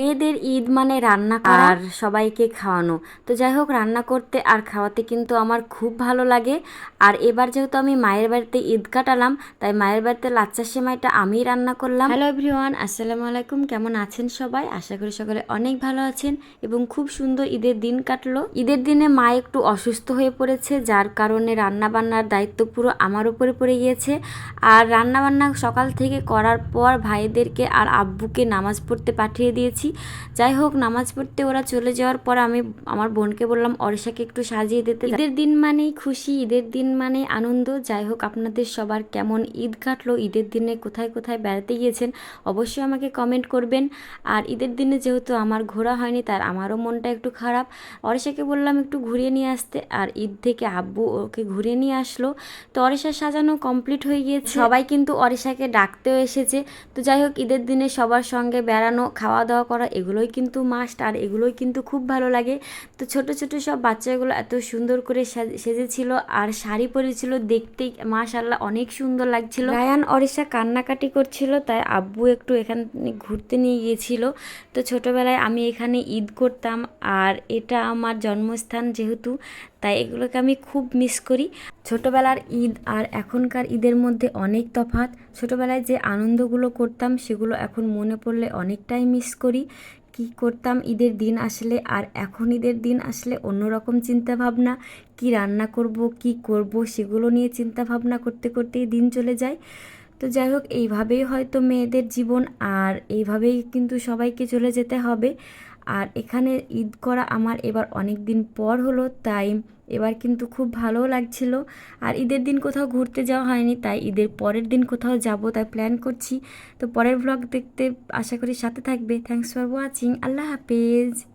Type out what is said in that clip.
মেয়েদের ঈদ মানে রান্না আর সবাইকে খাওয়ানো। তো যাই হোক রান্না করতে আর খাওয়াতে কিন্তু আমার খুব ভালো লাগে। আর এবার যেহেতু আমি মায়ের বাড়িতে ঈদ কাটালাম তাই মায়ের বাড়িতে লাচ্চার সেমাইটা আমিই রান্না করলাম। হ্যালো এভরিওয়ান আসসালামু আলাইকুম। কেমন আছেন সবাই? আশা করি সকলে অনেক ভালো আছেন এবং খুব সুন্দর ঈদের দিন কাটলো। ঈদের দিনে মা একটু অসুস্থ হয়ে পড়েছে যার কারণে রান্না বান্নার দায়িত্ব পুরো আমার উপরে পড়ে গিয়েছে। আর রান্না বান্না সকাল থেকে করার পর ভাইদেরকে আর আব্বুকে নামাজ পড়তে পাঠিয়ে দিয়েছি। যাই হোক, নামাজ পড়তে ওরা চলে যাওয়ার পর আমি আমার বোনকে বললাম, অরিশাকে একটু সাজিয়ে দিতে ঈদের দিন মানেই খুশি, ঈদের দিন মানেই আনন্দ। যাই হোক, আপনাদের সবার কেমন ঈদ কাটলো, ঈদের দিনে কোথায় কোথায় বেড়াতে গিয়েছেন অবশ্যই আমাকে কমেন্ট করবেন। আর ঈদের দিনে যেহেতু আমার ঘোরা হয়নি, তার আমারও মনটা একটু খারাপ, অরিশাকে বললাম একটু ঘুরিয়ে নিয়ে আসতে। আর ঈদ থেকে আব্বু ওকে ঘুরিয়ে নিয়ে আসলো। তো অরিশার সাজানো কমপ্লিট হয়ে গিয়েছে। সবাই কিন্তু অরিশাকে ডাকতেও এসেছে। তো যাই হোক, ঈদের দিনে সবার সঙ্গে বেড়ানো খাওয়া দাওয়া করা, এগুলোই কিন্তু মাস্ট আর এগুলোই কিন্তু খুব ভালো লাগে। তো ছোট ছোট সব বাচ্চাগুলো এত সুন্দর করে সাজ- সেজেছিল আর শাড়ি পরেছিল দেখতেই মাশাল্লাহ অনেক সুন্দর লাগছিল। রায়ান অরিশা কান্নাকাটি করছিল, তাই আব্বু একটু এখানে ঘুরতে নিয়ে গিয়েছিল। তো ছোটবেলায় আমি এখানে ঈদ করতাম আর এটা আমার জন্মস্থান যেহেতু, তাই এগুলোকে আমি খুব মিস করি। ছোটবেলার ঈদ আর এখনকার ঈদের মধ্যে অনেক তফাৎ। ছোটবেলায় যে আনন্দগুলো করতাম, সেগুলো এখন মনে পড়লে অনেকটাই মিস করি। কি করতাম? ঈদের দিন আসলে আর এখন ঈদের দিন আসলে অন্যরকম চিন্তা ভাবনা কি রান্না করব, কি করব, সেগুলো নিয়ে চিন্তাভাবনা করতে করতেই দিন চলে যায়। তো যাই হোক, এইভাবেই হয়তো মেয়েদের জীবন আর এইভাবেই কিন্তু সবাইকে চলে যেতে হবে। আর এখানে ঈদ করা আমার এবার অনেক দিন পর হলো, তাই এবার কিন্তু খুব ভালোও লাগছিল। আর ঈদের দিন কোথাও ঘুরতে যাওয়া হয়নি, তাই ঈদের পরের দিন কোথাও যাব তাই প্ল্যান করছি। তো পরের ব্লগ দেখতে আশা করি সাথে থাকবে। থ্যাংকস ফর ওয়াচিং আল্লাহ হাফেজ।